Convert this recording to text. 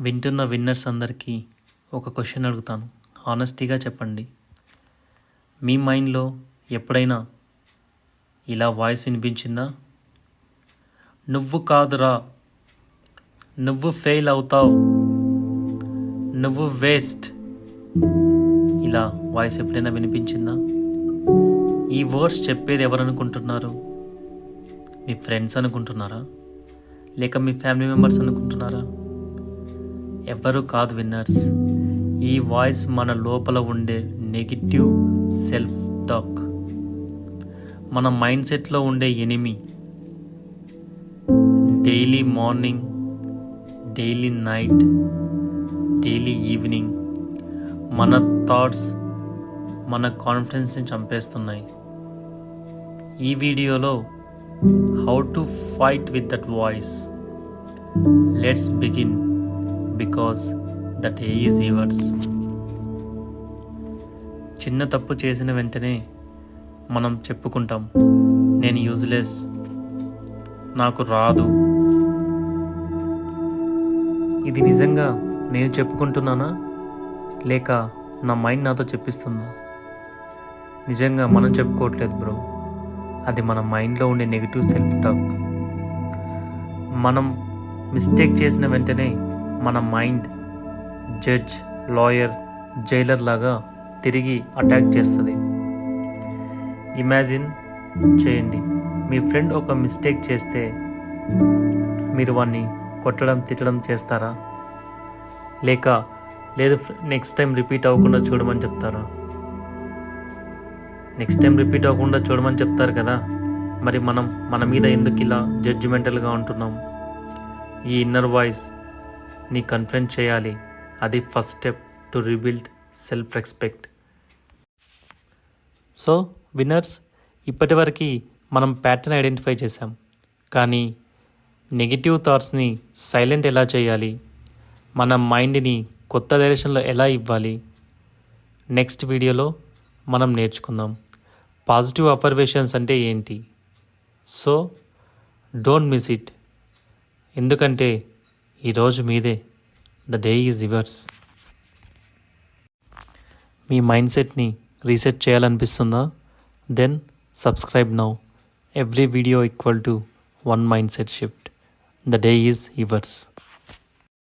వింటున్న విన్నర్స్ అందరికీ ఒక క్వశ్చన్ అడుగుతాను. హానెస్టీగా చెప్పండి. మీ మైండ్లో ఎప్పుడైనా ఇలా వాయిస్ వినిపించిందా? నువ్వు కాదురా. నువ్వు ఫెయిల్ అవుతావు. నువ్వు వేస్ట్. ఇలా వాయిస్ ఎప్పుడైనా వినిపించిందా? ఈ వర్డ్స్ చెప్పేది ఎవరనుకుంటున్నారు? మీ ఫ్రెండ్స్ అనుకుంటున్నారా? లేక మీ ఫ్యామిలీ మెంబర్స్ అనుకుంటున్నారా? ఎవరు కాదు విన్నర్స్. ఈ వాయిస్ మన లోపల ఉండే నెగిటివ్ సెల్ఫ్ టాక్. మన మైండ్ సెట్లో ఉండే enemy. Daily morning daily night daily evening మన థాట్స్ మన కాన్ఫిడెన్స్ని చంపేస్తున్నాయి. ఈ వీడియోలో how to fight with that voice. Let's begin. Because that a is yours చిన్న తప్పు చేసిన వెంటనే మనం చెప్పుకుంటాం నేను యూజ్లెస్ నాకు రాదు. ఇది నిజంగా నేను చెప్పుకుంటున్నానా? లేక నా మైండ్ నాతో చెప్పిస్తుందా? నిజంగా మనం చెప్పుకోవట్లేదు బ్రో. అది మన మైండ్లో ఉండే నెగిటివ్ సెల్ఫ్ టాక్ మనం మిస్టేక్ చేసిన వెంటనే మన మైండ్ జడ్జ్ లాయర్ జైలర్ లాగా తిరిగి అటాక్ చేస్తుంది. ఇమాజిన్ చేయండి. మీ ఫ్రెండ్ ఒక మిస్టేక్ చేస్తే మీరు వాడిని కొట్టడం తిట్టడం చేస్తారా? లేక లేదు నెక్స్ట్ టైం రిపీట్ అవ్వకుండా చూడమని చెప్తారా? నెక్స్ట్ టైం రిపీట్ అవ్వకుండా చూడమని చెప్తారు కదా? మరి మనం మన మీద ఎందుకు ఇలా జడ్జిమెంటల్గా ఉంటున్నాం? ఈ ఇన్నర్ వాయిస్ నీ కన్ఫెంట్ చేయాలి. అది first step to rebuild self respect so winners ఇప్పటివరకు మనం ప్యాటర్న్ ఐడెంటిఫై చేసాం కానీ నెగిటివ్ థాట్స్ని సైలెంట్ ఎలా చేయాలి? మన మైండ్ని కొత్త డైరెక్షన్లో ఎలా ఇవ్వాలి? నెక్స్ట్ వీడియోలో మనం నేర్చుకుందాం. పాజిటివ్ అఫర్వేషన్స్ అంటే ఏంటి? So don't miss it. ఎందుకంటే ఈరోజు మీదే ద డే ఈజ్ యువర్స్ మీ మైండ్ సెట్ని reset చేయాలనిపిస్తుందా? Then subscribe now. Every video equal to one mind set shift. The day is yours